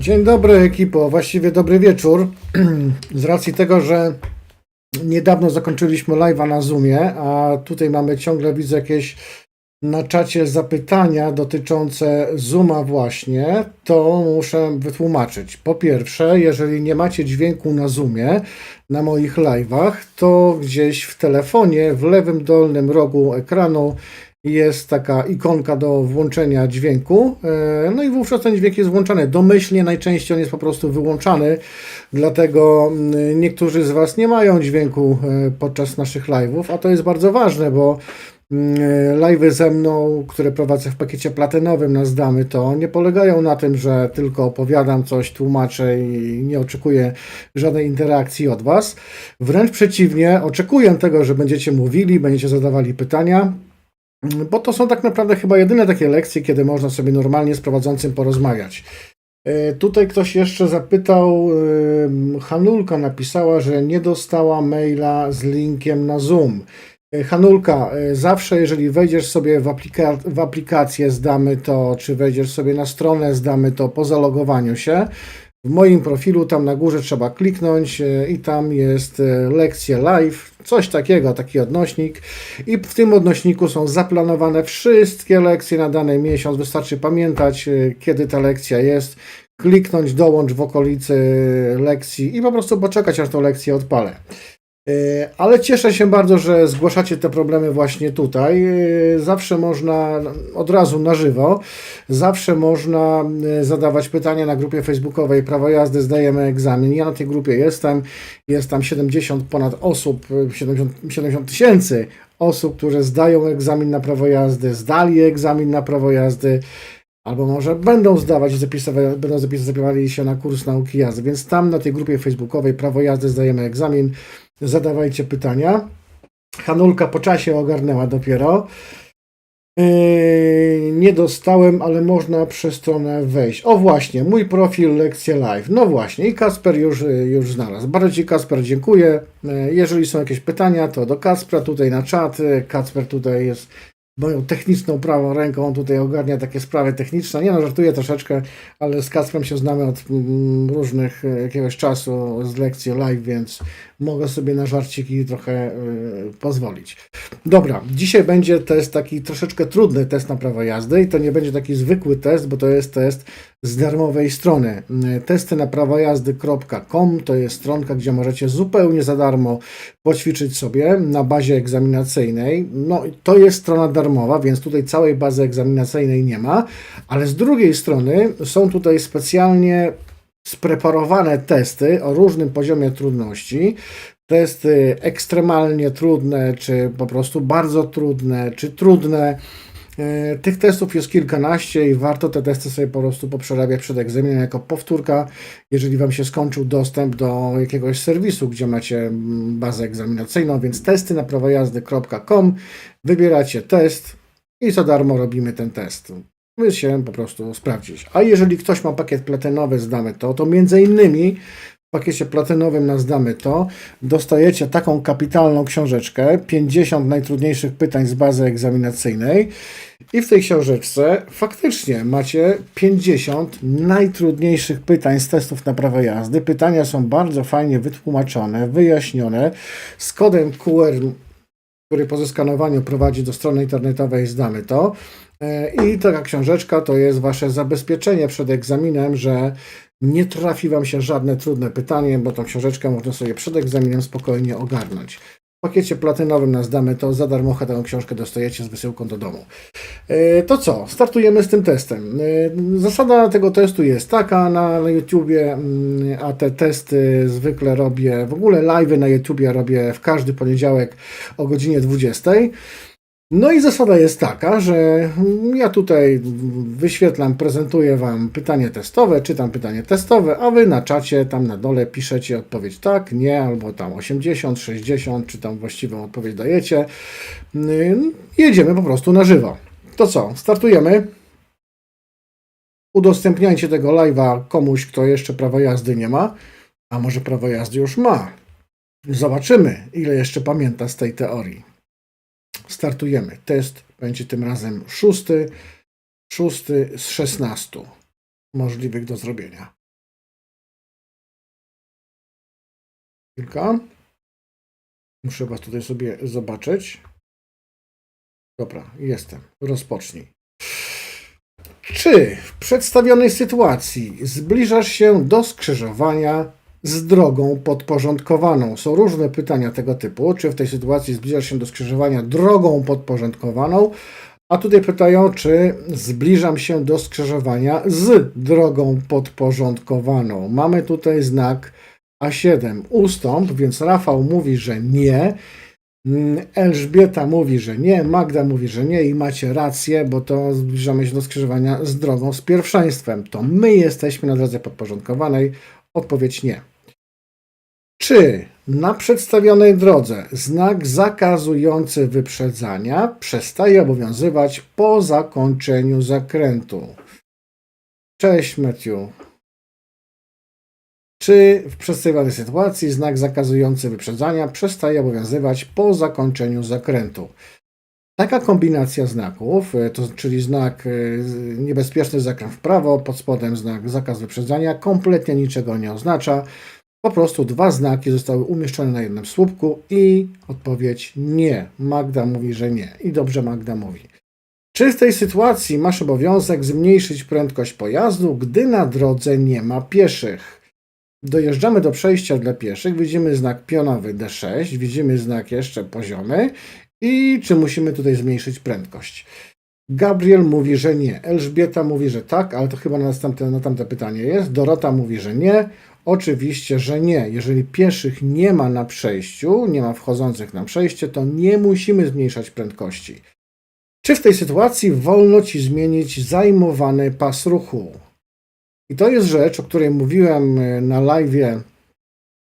Dzień dobry ekipo, właściwie dobry wieczór. Z racji tego, że niedawno zakończyliśmy live'a na Zoomie, a tutaj mamy ciągle widzę jakieś na czacie zapytania dotyczące Zooma właśnie, to muszę wytłumaczyć. Po pierwsze, jeżeli nie macie dźwięku na Zoomie, na moich live'ach, to gdzieś w telefonie, w lewym dolnym rogu ekranu jest taka ikonka do włączenia dźwięku, e, no i wówczas ten dźwięk jest włączany. Domyślnie najczęściej on jest po prostu wyłączany, dlatego mm, niektórzy z Was nie mają dźwięku e, podczas naszych live'ów, a to jest bardzo ważne, bo mm, live'y ze mną, które prowadzę w pakiecie platynowym na Zdamy, to nie polegają na tym, że tylko opowiadam coś, tłumaczę i nie oczekuję żadnej interakcji od Was. Wręcz przeciwnie, oczekuję tego, że będziecie mówili, będziecie zadawali pytania, bo to są tak naprawdę chyba jedyne takie lekcje, kiedy można sobie normalnie z prowadzącym porozmawiać. E, Tutaj ktoś jeszcze zapytał, Hanulka napisała, że nie dostała maila z linkiem na Zoom. E, Hanulka, e, zawsze jeżeli wejdziesz sobie w, aplika- w aplikację Zdamy to, czy wejdziesz sobie na stronę Zdamy to po zalogowaniu się, w moim profilu tam na górze trzeba kliknąć e, i tam jest e, lekcje live, coś takiego, taki odnośnik i w tym odnośniku są zaplanowane wszystkie lekcje na dany miesiąc. Wystarczy pamiętać, e, kiedy ta lekcja jest, kliknąć dołącz w okolicy lekcji i po prostu poczekać, aż tą lekcję odpalę. E, Ale cieszę się bardzo, że zgłaszacie te problemy właśnie tutaj. E, Zawsze można od razu na żywo, zawsze można e, zadawać pytania na grupie facebookowej Prawo jazdy zdajemy egzamin. Ja na tej grupie jestem, jest tam 70 ponad osób, e, 70 70 tysięcy osób, które zdają egzamin na prawo jazdy, zdali egzamin na prawo jazdy. Albo może będą zdawać, i będą zapis- zapisywali się na kurs nauki jazdy. Więc tam na tej grupie facebookowej Prawo jazdy zdajemy egzamin zadawajcie pytania. Hanulka po czasie ogarnęła dopiero. Yy, nie dostałem, ale można przez stronę wejść. O właśnie, mój profil Lekcje Live. No właśnie, i Kasper już, już znalazł. Bardzo Ci Kasper dziękuję. Yy, Jeżeli są jakieś pytania, to do Kaspra tutaj na czat. Yy, Kasper tutaj jest moją techniczną prawą ręką, on tutaj ogarnia takie sprawy techniczne. Nie no, żartuję troszeczkę, ale z Kasprem się znamy od mm, różnych e, jakiegoś czasu z lekcji live, więc mogę sobie na żarciki trochę y, pozwolić. Dobra, dzisiaj będzie test taki troszeczkę trudny test na prawo jazdy i to nie będzie taki zwykły test, bo to jest test z darmowej strony. Testy na prawojazdy.com to jest stronka, gdzie możecie zupełnie za darmo poćwiczyć sobie na bazie egzaminacyjnej. No to jest strona darmowa, więc tutaj całej bazy egzaminacyjnej nie ma, ale z drugiej strony są tutaj specjalnie spreparowane testy o różnym poziomie trudności. Testy ekstremalnie trudne, czy po prostu bardzo trudne, czy trudne. E, Tych testów jest kilkanaście i warto te testy sobie po prostu poprzerabiać przed egzaminem jako powtórka, jeżeli Wam się skończył dostęp do jakiegoś serwisu, gdzie macie mm, bazę egzaminacyjną, więc testy na prawojazdy.com, wybieracie test i za darmo robimy ten test. My się po prostu sprawdzić. A jeżeli ktoś ma pakiet platynowy, zdamy to, to między innymi w pakiecie platynowym na zdamy to, dostajecie taką kapitalną książeczkę 50 najtrudniejszych pytań z bazy egzaminacyjnej i w tej książeczce faktycznie macie 50 najtrudniejszych pytań z testów na prawo jazdy. Pytania są bardzo fajnie wytłumaczone, wyjaśnione z kodem QR, który po zeskanowaniu prowadzi do strony internetowej zdamy to. E, I taka książeczka to jest Wasze zabezpieczenie przed egzaminem, że nie trafi Wam się żadne trudne pytanie, bo tą książeczkę można sobie przed egzaminem spokojnie ogarnąć. W pakiecie platynowym na zdamy to za darmo tę książkę dostajecie z wysyłką do domu. E, To co? Startujemy z tym testem. E, Zasada tego testu jest taka na, na YouTubie, mm, a te testy zwykle robię, w ogóle live'y na YouTubie robię w każdy poniedziałek o godzinie 20. No i zasada jest taka, że ja tutaj wyświetlam, prezentuję Wam pytanie testowe, czytam pytanie testowe, a Wy na czacie tam na dole piszecie odpowiedź tak, nie, albo tam 80, 60, czy tam właściwą odpowiedź dajecie. Ym, Jedziemy po prostu na żywo. To co, startujemy? Udostępniajcie tego live'a komuś, kto jeszcze prawa jazdy nie ma, a może prawo jazdy już ma. Zobaczymy, ile jeszcze pamięta z tej teorii startujemy. Test będzie tym razem szósty, szósty z 16 możliwych do zrobienia. Kilka. Muszę Was tutaj sobie zobaczyć. Dobra, jestem. Rozpocznij. Czy w przedstawionej sytuacji zbliżasz się do skrzyżowania z drogą podporządkowaną? Są różne pytania tego typu. Czy w tej sytuacji zbliżasz się do skrzyżowania drogą podporządkowaną? A tutaj pytają, czy zbliżam się do skrzyżowania z drogą podporządkowaną. Mamy tutaj znak A7, ustąp, więc Rafał mówi, że nie. Mm, Elżbieta mówi, że nie, Magda mówi, że nie i macie rację, bo to zbliżamy się do skrzyżowania z drogą z pierwszeństwem. To my jesteśmy na drodze podporządkowanej. Odpowiedź nie. Czy na przedstawionej drodze znak zakazujący wyprzedzania przestaje obowiązywać po zakończeniu zakrętu? Cześć Matthew. Czy w przedstawionej sytuacji znak zakazujący wyprzedzania przestaje obowiązywać po zakończeniu zakrętu? Taka kombinacja znaków, e, to, czyli znak e, niebezpieczny zakręt w prawo, pod spodem znak zakaz wyprzedzania, kompletnie niczego nie oznacza. Po prostu dwa znaki zostały umieszczone na jednym słupku i odpowiedź nie. Magda mówi, że nie. I dobrze Magda mówi. Czy w tej sytuacji masz obowiązek zmniejszyć prędkość pojazdu, gdy na drodze nie ma pieszych? Dojeżdżamy do przejścia dla pieszych, widzimy znak pionowy D6, widzimy znak jeszcze poziomy i czy musimy tutaj zmniejszyć prędkość? Gabriel mówi, że nie. Elżbieta mówi, że tak, ale to chyba na, następne, na tamte pytanie jest. Dorota mówi, że nie. Oczywiście, że nie. Jeżeli pieszych nie ma na przejściu, nie ma wchodzących na przejście, to nie musimy zmniejszać prędkości. Czy w tej sytuacji wolno ci zmienić zajmowany pas ruchu? I to jest rzecz, o której mówiłem e, na live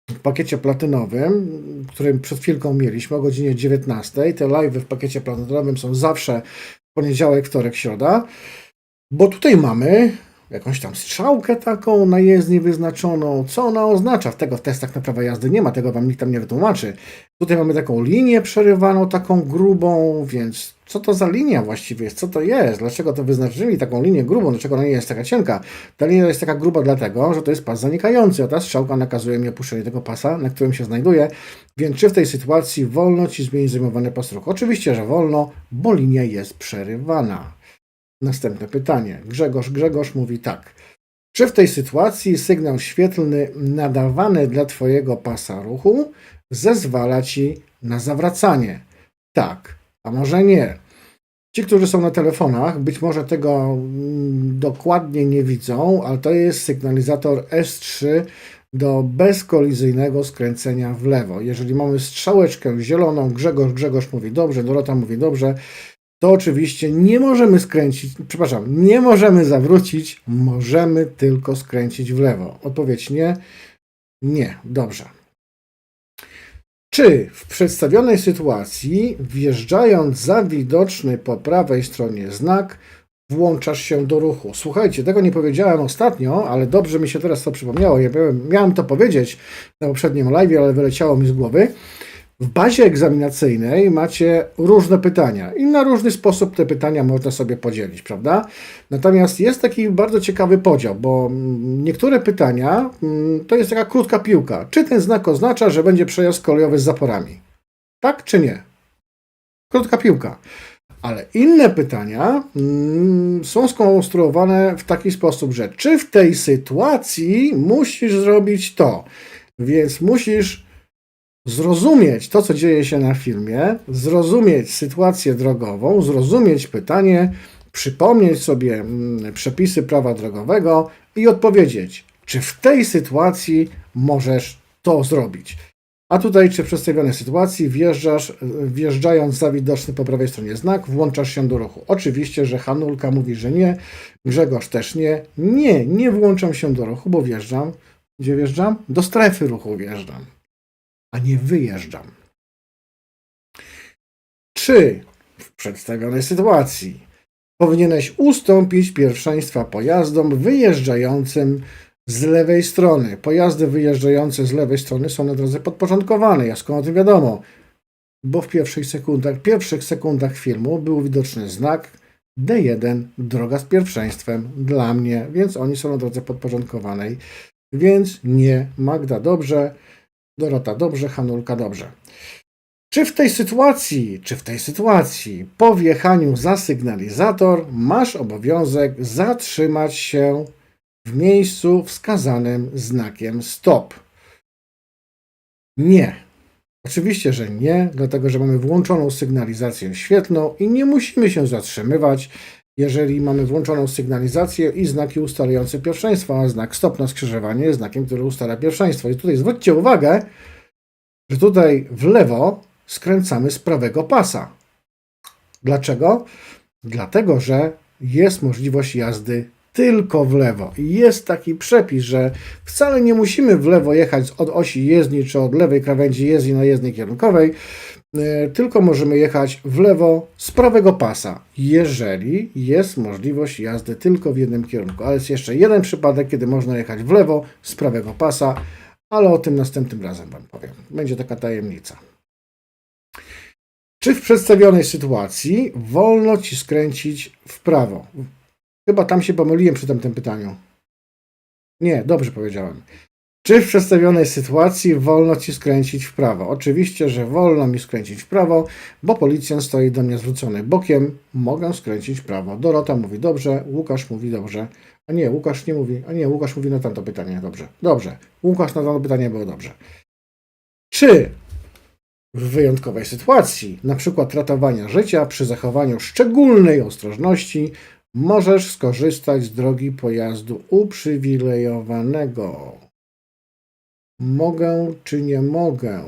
w pakiecie platynowym, który przed chwilką mieliśmy o godzinie 19. Te live w pakiecie platynowym są zawsze poniedziałek, wtorek, środa, bo tutaj mamy jakąś tam strzałkę taką na jezdni wyznaczoną. Co ona oznacza? Tego w testach na prawo jazdy nie ma, tego wam nikt tam nie wytłumaczy. Tutaj mamy taką linię przerywaną, taką grubą, więc co to za linia właściwie jest? Co to jest? Dlaczego to wyznaczyli taką linię grubą? Dlaczego ona nie jest taka cienka? Ta linia jest taka gruba dlatego, że to jest pas zanikający, a ta strzałka nakazuje mi opuszczenie tego pasa, na którym się znajduję. Więc czy w tej sytuacji wolno Ci zmienić zajmowany pas ruchu? Oczywiście, że wolno, bo linia jest przerywana. Następne pytanie. Grzegorz Grzegorz mówi tak. Czy w tej sytuacji sygnał świetlny nadawany dla Twojego pasa ruchu zezwala Ci na zawracanie? Tak, a może nie. Ci, którzy są na telefonach, być może tego mm, dokładnie nie widzą, ale to jest sygnalizator S3 do bezkolizyjnego skręcenia w lewo. Jeżeli mamy strzałeczkę zieloną, Grzegorz Grzegorz mówi dobrze, Dorota mówi dobrze, to oczywiście nie możemy skręcić, przepraszam, nie możemy zawrócić, możemy tylko skręcić w lewo. Odpowiedź nie, nie, dobrze. Czy w przedstawionej sytuacji, wjeżdżając za widoczny po prawej stronie znak, włączasz się do ruchu? Słuchajcie, tego nie powiedziałem ostatnio, ale dobrze mi się teraz to przypomniało. Ja miałem to powiedzieć na poprzednim live, ale wyleciało mi z głowy. W bazie egzaminacyjnej macie różne pytania i na różny sposób te pytania można sobie podzielić, prawda? Natomiast jest taki bardzo ciekawy podział, bo mm, niektóre pytania mm, to jest taka krótka piłka. Czy ten znak oznacza, że będzie przejazd kolejowy z zaporami? Tak czy nie? Krótka piłka. Ale inne pytania mm, są skonstruowane w taki sposób, że czy w tej sytuacji musisz zrobić to? Więc musisz zrozumieć to, co dzieje się na filmie, zrozumieć sytuację drogową, zrozumieć pytanie, przypomnieć sobie mm, przepisy prawa drogowego i odpowiedzieć, czy w tej sytuacji możesz to zrobić. A tutaj, czy w przedstawionej sytuacji wjeżdżasz, wjeżdżając za widoczny po prawej stronie znak, włączasz się do ruchu. Oczywiście, że Hanulka mówi, że nie, Grzegorz też nie. Nie, nie włączam się do ruchu, bo wjeżdżam. Gdzie wjeżdżam? Do strefy ruchu wjeżdżam a nie wyjeżdżam. Czy w przedstawionej sytuacji powinieneś ustąpić pierwszeństwa pojazdom wyjeżdżającym z lewej strony? Pojazdy wyjeżdżające z lewej strony są na drodze podporządkowane. Ja skąd o tym wiadomo? Bo w pierwszych sekundach, pierwszych sekundach filmu był widoczny znak D1, droga z pierwszeństwem dla mnie, więc oni są na drodze podporządkowanej. Więc nie, Magda, dobrze. Dorota dobrze, Hanulka dobrze. Czy w tej sytuacji, czy w tej sytuacji po wjechaniu za sygnalizator masz obowiązek zatrzymać się w miejscu wskazanym znakiem stop? Nie. Oczywiście, że nie, dlatego że mamy włączoną sygnalizację świetlną i nie musimy się zatrzymywać, jeżeli mamy włączoną sygnalizację i znaki ustalające pierwszeństwo, a znak stop na skrzyżowanie jest znakiem, który ustala pierwszeństwo. I tutaj zwróćcie uwagę, że tutaj w lewo skręcamy z prawego pasa. Dlaczego? Dlatego, że jest możliwość jazdy tylko w lewo. I jest taki przepis, że wcale nie musimy w lewo jechać od osi jezdni czy od lewej krawędzi jezdni na jezdni kierunkowej, tylko możemy jechać w lewo z prawego pasa, jeżeli jest możliwość jazdy tylko w jednym kierunku. Ale jest jeszcze jeden przypadek, kiedy można jechać w lewo z prawego pasa, ale o tym następnym razem Wam powiem. Będzie taka tajemnica. Czy w przedstawionej sytuacji wolno Ci skręcić w prawo? Chyba tam się pomyliłem przy tamtym pytaniu. Nie, dobrze powiedziałem. Czy w przedstawionej sytuacji wolno Ci skręcić w prawo? Oczywiście, że wolno mi skręcić w prawo, bo policjant stoi do mnie zwrócony bokiem. Mogę skręcić w prawo. Dorota mówi dobrze, Łukasz mówi dobrze. A nie, Łukasz nie mówi. A nie, Łukasz mówi na tamto pytanie. Dobrze. Dobrze. Łukasz na tamto pytanie było dobrze. Czy w wyjątkowej sytuacji, na przykład ratowania życia przy zachowaniu szczególnej ostrożności, możesz skorzystać z drogi pojazdu uprzywilejowanego. Mogę czy nie mogę?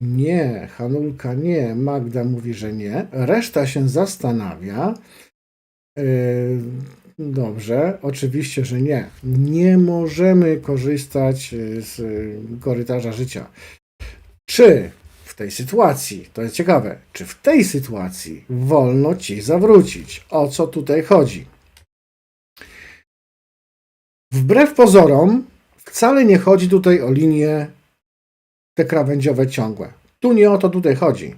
Nie, Hanulka nie, Magda mówi, że nie. Reszta się zastanawia. Yy, Dobrze, oczywiście, że nie. Nie możemy korzystać y, z y, korytarza życia. Czy w tej sytuacji, to jest ciekawe, czy w tej sytuacji wolno ci zawrócić? O co tutaj chodzi? Wbrew pozorom, wcale nie chodzi tutaj o linie te krawędziowe ciągłe. Tu nie o to tutaj chodzi,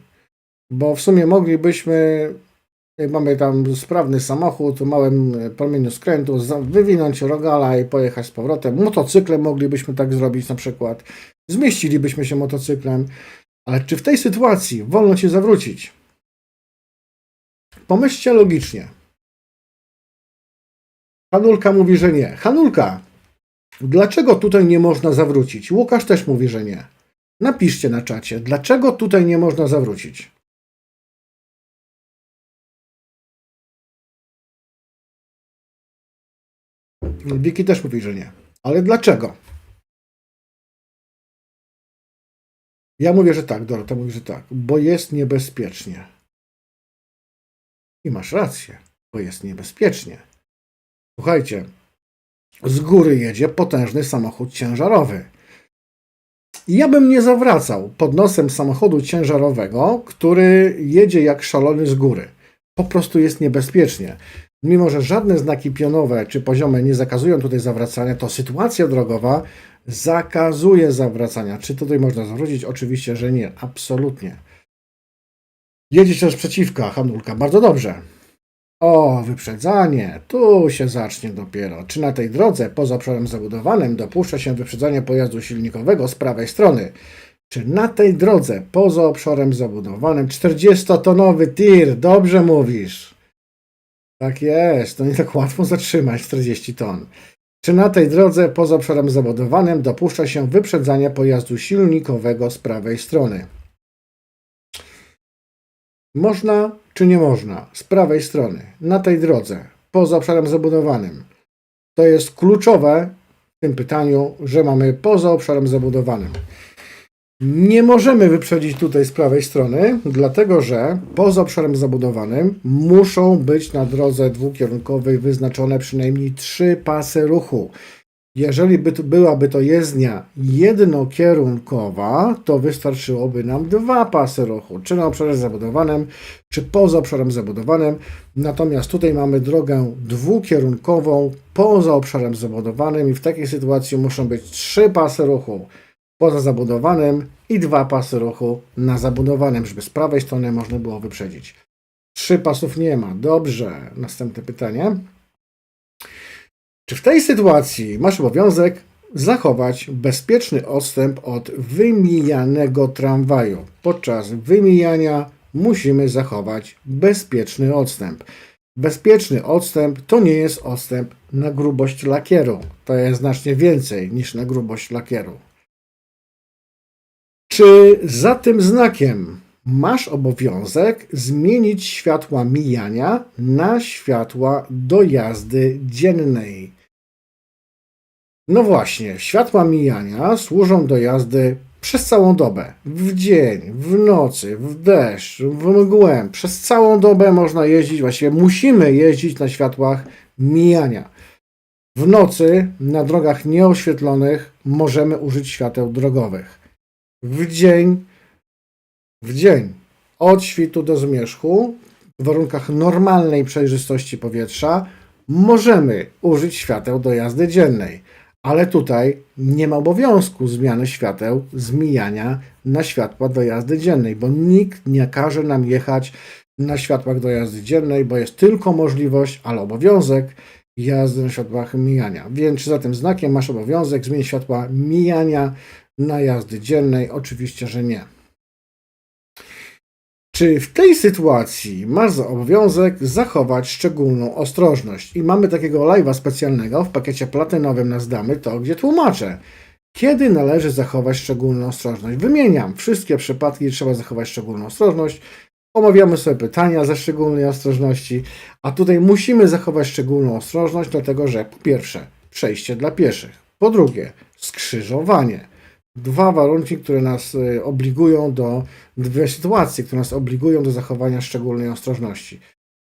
bo w sumie moglibyśmy mamy tam sprawny samochód, w małym e, promieniu skrętu, wywinąć rogala i pojechać z powrotem. Motocyklem moglibyśmy tak zrobić na przykład. Zmieścilibyśmy się motocyklem. Ale czy w tej sytuacji wolno ci zawrócić? Pomyślcie logicznie. Hanulka mówi, że nie. Hanulka, dlaczego tutaj nie można zawrócić? Łukasz też mówi, że nie. Napiszcie na czacie, dlaczego tutaj nie można zawrócić. Wiki też mówi, że nie. Ale dlaczego? Ja mówię, że tak, Dorota mówi, że tak, bo jest niebezpiecznie. I masz rację, bo jest niebezpiecznie. Słuchajcie, z góry jedzie potężny samochód ciężarowy. Ja bym nie zawracał pod nosem samochodu ciężarowego, który jedzie jak szalony z góry. Po prostu jest niebezpiecznie. Mimo, że żadne znaki pionowe czy poziome nie zakazują tutaj zawracania, to sytuacja drogowa zakazuje zawracania. Czy tutaj można zwrócić? Oczywiście, że nie. Absolutnie. Jedzie też przeciwka, Hanulka. Bardzo dobrze. O, wyprzedzanie. Tu się zacznie dopiero. Czy na tej drodze poza obszarem zabudowanym dopuszcza się wyprzedzanie pojazdu silnikowego z prawej strony? Czy na tej drodze poza obszarem zabudowanym 40-tonowy tir? Dobrze mówisz. Tak jest, to nie tak łatwo zatrzymać 40 ton. Czy na tej drodze poza obszarem zabudowanym dopuszcza się wyprzedzanie pojazdu silnikowego z prawej strony? Można czy nie można? Z prawej strony, na tej drodze, poza obszarem zabudowanym. To jest kluczowe w tym pytaniu, że mamy poza obszarem zabudowanym. Nie możemy wyprzedzić tutaj z prawej strony, dlatego że poza obszarem zabudowanym muszą być na drodze dwukierunkowej wyznaczone przynajmniej trzy pasy ruchu. Jeżeli by to, byłaby to jezdnia jednokierunkowa, to wystarczyłoby nam dwa pasy ruchu, czy na obszarze zabudowanym, czy poza obszarem zabudowanym. Natomiast tutaj mamy drogę dwukierunkową poza obszarem zabudowanym i w takiej sytuacji muszą być trzy pasy ruchu poza zabudowanym i dwa pasy ruchu na zabudowanym, żeby z prawej strony można było wyprzedzić. Trzy pasów nie ma. Dobrze. Następne pytanie. Czy w tej sytuacji masz obowiązek zachować bezpieczny odstęp od wymijanego tramwaju. Podczas wymijania musimy zachować bezpieczny odstęp. Bezpieczny odstęp to nie jest odstęp na grubość lakieru. To jest znacznie więcej niż na grubość lakieru. Czy za tym znakiem masz obowiązek zmienić światła mijania na światła do jazdy dziennej? No właśnie, światła mijania służą do jazdy przez całą dobę. W dzień, w nocy, w deszcz, w mgłę. Przez całą dobę można jeździć, właściwie musimy jeździć na światłach mijania. W nocy na drogach nieoświetlonych możemy użyć świateł drogowych. W dzień, w dzień od świtu do zmierzchu w warunkach normalnej przejrzystości powietrza możemy użyć świateł do jazdy dziennej. Ale tutaj nie ma obowiązku zmiany świateł z mijania na światła do jazdy dziennej, bo nikt nie każe nam jechać na światłach do jazdy dziennej, bo jest tylko możliwość, ale obowiązek jazdy na światłach mijania. Więc za tym znakiem masz obowiązek zmienić światła mijania na jazdy dziennej? Oczywiście, że nie. Czy w tej sytuacji masz za obowiązek zachować szczególną ostrożność? I mamy takiego live'a specjalnego w pakiecie platynowym na Zdamy, to gdzie tłumaczę, kiedy należy zachować szczególną ostrożność. Wymieniam wszystkie przypadki, gdzie trzeba zachować szczególną ostrożność. Omawiamy sobie pytania ze szczególnej ostrożności, a tutaj musimy zachować szczególną ostrożność, dlatego że po pierwsze, przejście dla pieszych, po drugie, skrzyżowanie. Dwa warunki, które nas y, obligują do, dwie sytuacje, które nas obligują do zachowania szczególnej ostrożności.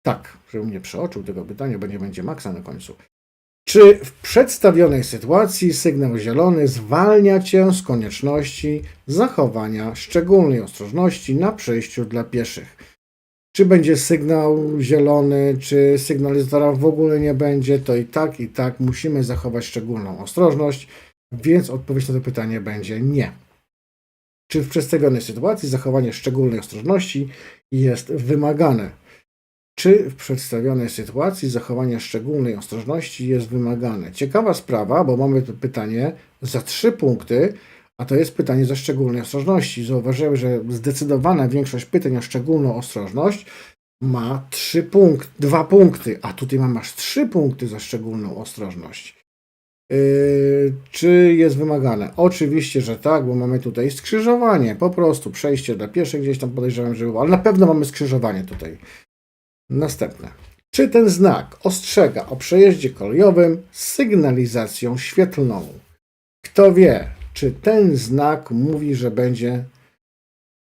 Tak, żebym nie przeoczył tego pytania, bo nie będzie maksa na końcu. Czy w przedstawionej sytuacji sygnał zielony zwalnia Cię z konieczności zachowania szczególnej ostrożności na przejściu dla pieszych? Czy będzie sygnał zielony, czy sygnalizatora w ogóle nie będzie, to i tak, i tak musimy zachować szczególną ostrożność, więc odpowiedź na to pytanie będzie nie. Czy w przedstawionej sytuacji zachowanie szczególnej ostrożności jest wymagane? Czy w przedstawionej sytuacji zachowanie szczególnej ostrożności jest wymagane? Ciekawa sprawa, bo mamy to pytanie za trzy punkty, a to jest pytanie za szczególnej ostrożności. Zauważyłem, że zdecydowana większość pytań o szczególną ostrożność ma trzy punkt, dwa punkty, a tutaj mam aż trzy punkty za szczególną ostrożność. Yy, czy jest wymagane? Oczywiście, że tak, bo mamy tutaj skrzyżowanie, po prostu przejście dla pieszych gdzieś tam podejrzewam, że było, ale na pewno mamy skrzyżowanie tutaj. Następne. Czy ten znak ostrzega o przejeździe kolejowym z sygnalizacją świetlną? Kto wie, czy ten znak mówi, że będzie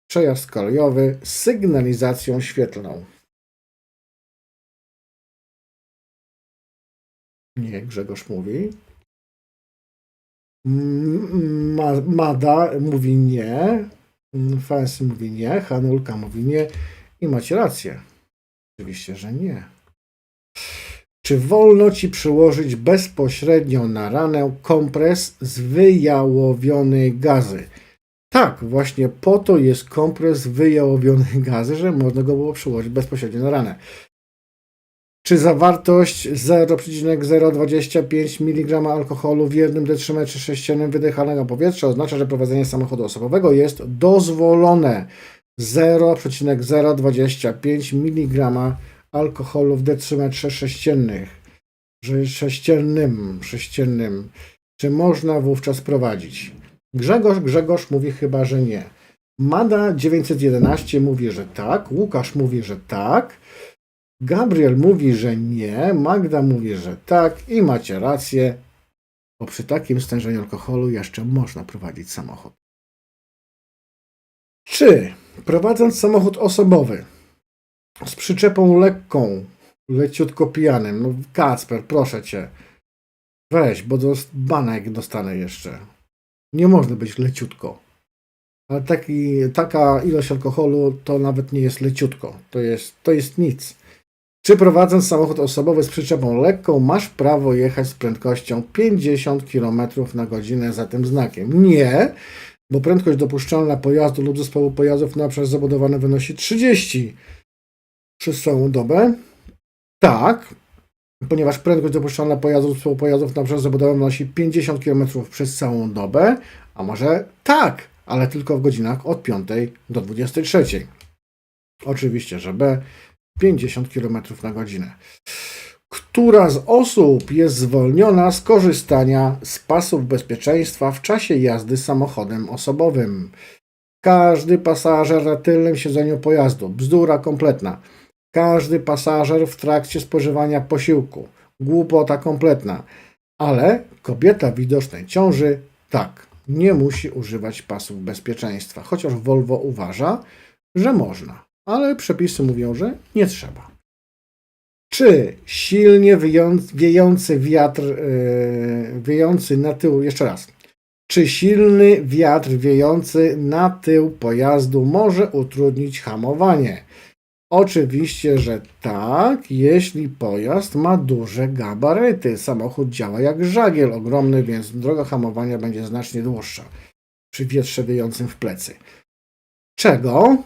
przejazd kolejowy z sygnalizacją świetlną? Nie, Grzegorz mówi. Mm, Ma- Mada mówi nie. Mm, Fancy mówi nie. Hanulka mówi nie. I macie rację. Oczywiście, że nie. Czy wolno ci przyłożyć bezpośrednio na ranę kompres z wyjałowionej gazy? Tak, właśnie po to jest kompres wyjałowionej gazy, że można go było przyłożyć bezpośrednio na ranę. Czy zawartość 0,025 mg alkoholu w jednym decymetrze sześciennym wydychanego powietrza oznacza, że prowadzenie samochodu osobowego jest dozwolone? 0,025 mg alkoholu w decymetrze sześciennych. Sześciennym, sześciennym. Czy można wówczas prowadzić? Grzegorz, Grzegorz mówi chyba, że nie. Mada 911 mówi, że tak. Łukasz mówi, że tak. Gabriel mówi, że nie, Magda mówi, że tak i macie rację, bo przy takim stężeniu alkoholu jeszcze można prowadzić samochód. Czy prowadząc samochód osobowy z przyczepą lekką, leciutko pijanym, no Kacper, proszę cię, weź, bo dos- banek dostanę jeszcze. Nie można być leciutko. Ale taki, taka ilość alkoholu to nawet nie jest leciutko. To jest, to jest nic. Czy prowadząc samochód osobowy z przyczepą lekką, masz prawo jechać z prędkością 50 km na godzinę za tym znakiem? Nie, bo prędkość dopuszczalna pojazdu lub zespołu pojazdów na obszar zabudowany wynosi 30 przez całą dobę. Tak, ponieważ prędkość dopuszczalna pojazdów z pojazdów na przejazd zabudowym wynosi 50 km przez całą dobę, a może tak, ale tylko w godzinach od 5 do 23. Oczywiście, że B 50 km na godzinę. Która z osób jest zwolniona z korzystania z pasów bezpieczeństwa w czasie jazdy samochodem osobowym? Każdy pasażer na tylnym siedzeniu pojazdu. Bzdura kompletna. Każdy pasażer w trakcie spożywania posiłku. Głupota kompletna. Ale kobieta widocznej ciąży tak, nie musi używać pasów bezpieczeństwa, chociaż Volvo uważa, że można, ale przepisy mówią, że nie trzeba. Czy silnie wiejąc- wiejący wiatr, yy, wiejący na tył, jeszcze raz, czy silny wiatr wiejący na tył pojazdu może utrudnić hamowanie? Oczywiście, że tak, jeśli pojazd ma duże gabaryty. Samochód działa jak żagiel ogromny, więc droga hamowania będzie znacznie dłuższa przy wietrze wiejącym w plecy. Czego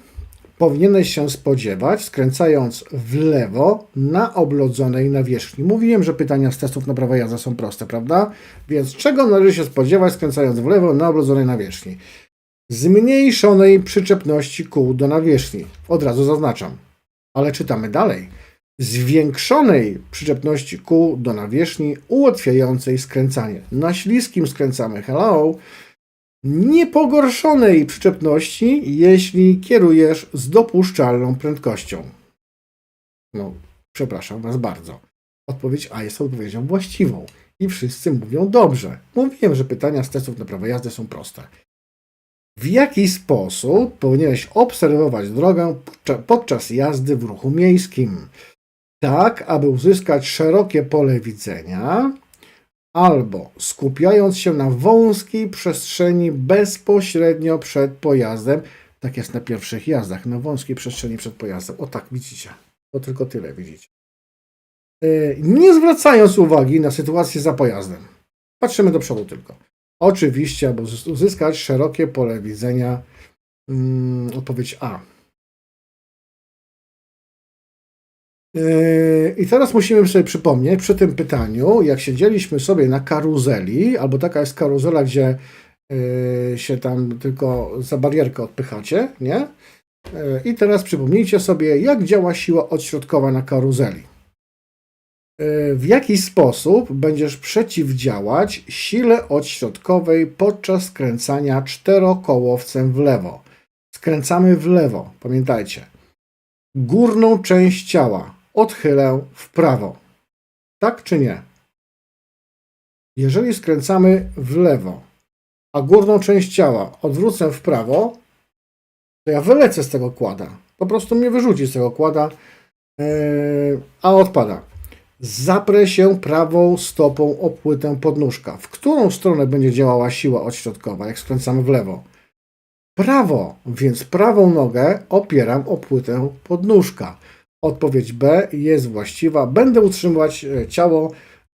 powinieneś się spodziewać, skręcając w lewo na oblodzonej nawierzchni? Mówiłem, że pytania z testów na prawo jazdy są proste, prawda? Więc czego należy się spodziewać, skręcając w lewo na oblodzonej nawierzchni? Zmniejszonej przyczepności kół do nawierzchni. Od razu zaznaczam. Ale czytamy dalej. Zwiększonej przyczepności kół do nawierzchni ułatwiającej skręcanie. Na śliskim skręcamy hello. Niepogorszonej przyczepności, jeśli kierujesz z dopuszczalną prędkością. No, przepraszam Was bardzo. Odpowiedź A jest odpowiedzią właściwą. I wszyscy mówią dobrze. Mówiłem, że pytania z testów na prawo jazdy są proste. W jaki sposób powinieneś obserwować drogę podczas- jazdy w ruchu miejskim? Tak, aby uzyskać szerokie pole widzenia, albo skupiając się na wąskiej przestrzeni bezpośrednio przed pojazdem, tak jest na pierwszych jazdach, na wąskiej przestrzeni przed pojazdem. O tak, widzicie. To tylko tyle widzicie. Yy, Nie zwracając uwagi na sytuację za pojazdem. Patrzymy do przodu tylko. Oczywiście, aby uz- uzyskać szerokie pole widzenia. Mm, odpowiedź A. I teraz musimy sobie przypomnieć przy tym pytaniu, jak siedzieliśmy sobie na karuzeli, albo taka jest karuzela, gdzie yy, się tam tylko za barierkę odpychacie, nie? Yy, I teraz przypomnijcie sobie, jak działa siła odśrodkowa na karuzeli. Yy, W jaki sposób będziesz przeciwdziałać sile odśrodkowej podczas skręcania czterokołowcem w lewo? Skręcamy w lewo, pamiętajcie. Górną część ciała odchylę w prawo. Tak czy nie? Jeżeli skręcamy w lewo, a górną część ciała odwrócę w prawo, to ja wylecę z tego kłada. Po prostu mnie wyrzuci z tego kłada, yy, a odpada. Zaprę się prawą stopą o płytę podnóżka. W którą stronę będzie działała siła odśrodkowa, jak skręcamy w lewo? Prawo, więc prawą nogę opieram o płytę podnóżka. Odpowiedź B jest właściwa. Będę utrzymywać e, ciało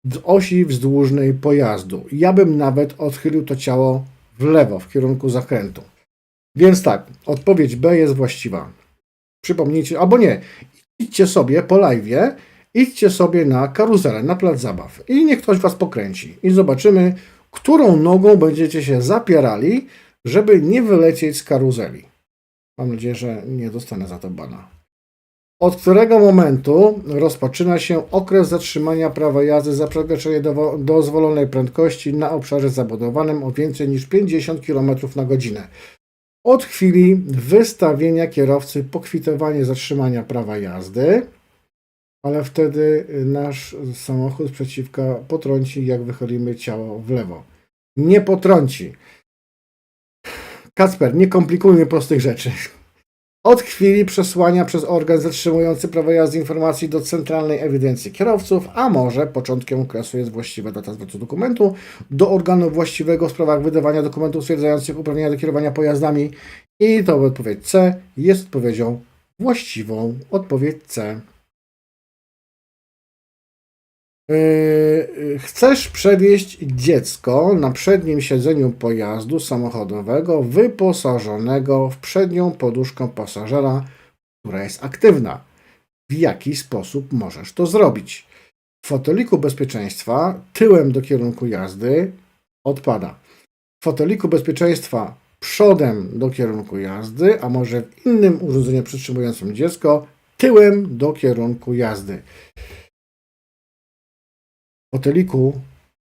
w osi wzdłużnej pojazdu. Ja bym nawet odchylił to ciało w lewo, w kierunku zakrętu. Więc tak, odpowiedź B jest właściwa. Przypomnijcie, albo nie, idźcie sobie po live'ie, idźcie sobie na karuzelę, na plac zabaw i niech ktoś was pokręci i zobaczymy, którą nogą będziecie się zapierali, żeby nie wylecieć z karuzeli. Mam nadzieję, że nie dostanę za to bana. Od którego momentu rozpoczyna się okres zatrzymania prawa jazdy za przekroczenie dozwolonej prędkości na obszarze zabudowanym o więcej niż 50 km na godzinę? Od chwili wystawienia kierowcy pokwitowanie zatrzymania prawa jazdy, ale wtedy nasz samochód przeciwka potrąci, jak wychylimy ciało w lewo. Nie potrąci. Kacper, nie komplikujmy prostych rzeczy. Od chwili przesłania przez organ zatrzymujący prawo jazdy informacji do Centralnej Ewidencji Kierowców, a może początkiem okresu jest właściwa data zwrotu dokumentu, do organu właściwego w sprawach wydawania dokumentów stwierdzających uprawnienia do kierowania pojazdami i to odpowiedź C jest odpowiedzią właściwą. Odpowiedź C. Yy, Chcesz przewieźć dziecko na przednim siedzeniu pojazdu samochodowego wyposażonego w przednią poduszkę pasażera, która jest aktywna. W jaki sposób możesz to zrobić? W foteliku bezpieczeństwa tyłem do kierunku jazdy odpada. W foteliku bezpieczeństwa przodem do kierunku jazdy, a może w innym urządzeniu przytrzymującym dziecko tyłem do kierunku jazdy. Foteliku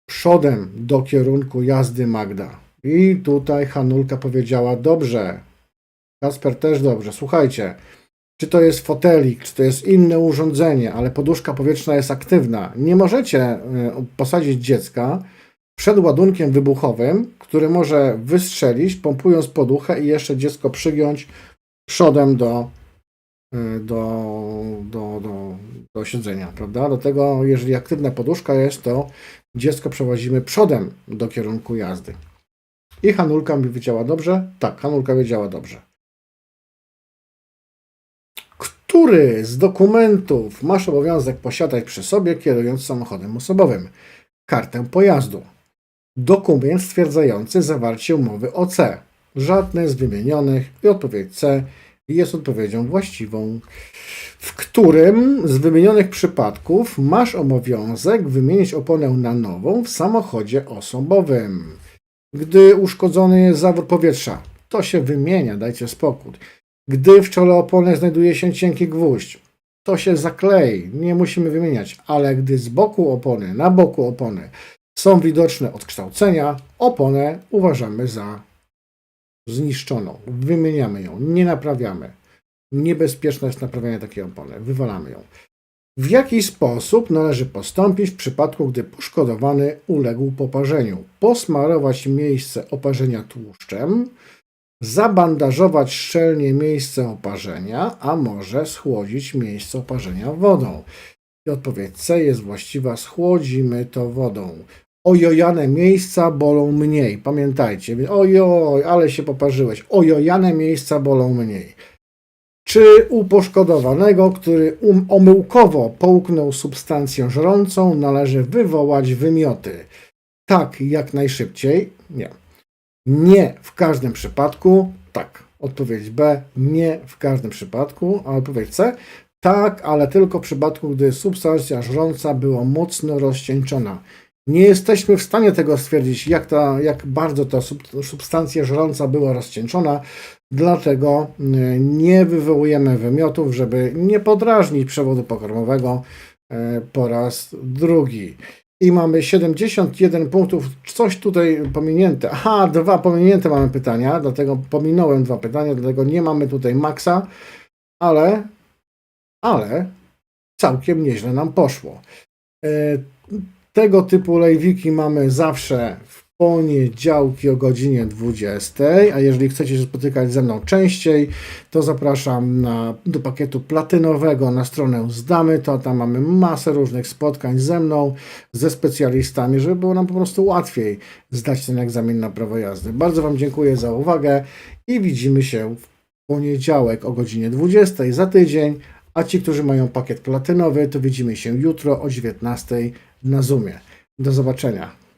przodem do kierunku jazdy Magda. I tutaj Hanulka powiedziała dobrze. Kasper też dobrze. Słuchajcie, czy to jest fotelik, czy to jest inne urządzenie, ale poduszka powietrzna jest aktywna. Nie możecie e, posadzić dziecka przed ładunkiem wybuchowym, który może wystrzelić, pompując poduchę i jeszcze dziecko przygiąć przodem do, do, do, do, do siedzenia, prawda? Do tego, jeżeli aktywna poduszka jest, to dziecko przewozimy przodem do kierunku jazdy. I Hanulka mi wiedziała dobrze? Tak, Hanulka wiedziała dobrze. Który z dokumentów masz obowiązek posiadać przy sobie, kierując samochodem osobowym? Kartę pojazdu. Dokument stwierdzający zawarcie umowy OC. Żadne z wymienionych i odpowiedź C jest odpowiedzią właściwą. W którym z wymienionych przypadków masz obowiązek wymienić oponę na nową w samochodzie osobowym? Gdy uszkodzony jest zawór powietrza, to się wymienia, dajcie spokój. Gdy w czole opony znajduje się cienki gwóźdź, to się zaklei, nie musimy wymieniać, ale gdy z boku opony, na boku opony są widoczne odkształcenia, oponę uważamy za zniszczoną. Wymieniamy ją, nie naprawiamy. Niebezpieczne jest naprawianie takiej opony, wywalamy ją. W jaki sposób należy postąpić w przypadku, gdy poszkodowany uległ poparzeniu? Posmarować miejsce oparzenia tłuszczem, zabandażować szczelnie miejsce oparzenia, a może schłodzić miejsce oparzenia wodą. I odpowiedź C jest właściwa, schłodzimy to wodą. Ojojane miejsca bolą mniej. Pamiętajcie, ojoj, ale się poparzyłeś. Ojojane miejsca bolą mniej. Czy u poszkodowanego, który um, omyłkowo połknął substancję żrącą, należy wywołać wymioty? Tak, jak najszybciej? Nie. Nie w każdym przypadku. Tak. Odpowiedź B. Nie w każdym przypadku. A odpowiedź C. Tak, ale tylko w przypadku, gdy substancja żrąca była mocno rozcieńczona. Nie jesteśmy w stanie tego stwierdzić, jak, ta, jak bardzo ta sub, substancja żrąca była rozcieńczona, dlatego y, nie wywołujemy wymiotów, żeby nie podrażnić przewodu pokarmowego y, po raz drugi. I mamy 71 punktów, coś tutaj pominięte. Aha, dwa pominięte mamy pytania, dlatego pominąłem dwa pytania, dlatego nie mamy tutaj maksa, ale, ale całkiem nieźle nam poszło. Tego typu live'iki mamy zawsze w poniedziałki o godzinie 20, a jeżeli chcecie się spotykać ze mną częściej, to zapraszam na, do pakietu platynowego na stronę Zdamy, to tam mamy masę różnych spotkań ze mną, ze specjalistami, żeby było nam po prostu łatwiej zdać ten egzamin na prawo jazdy. Bardzo Wam dziękuję za uwagę i widzimy się w poniedziałek o godzinie 20 za tydzień, a ci, którzy mają pakiet platynowy, to widzimy się jutro o 19 na Zoomie. Do zobaczenia.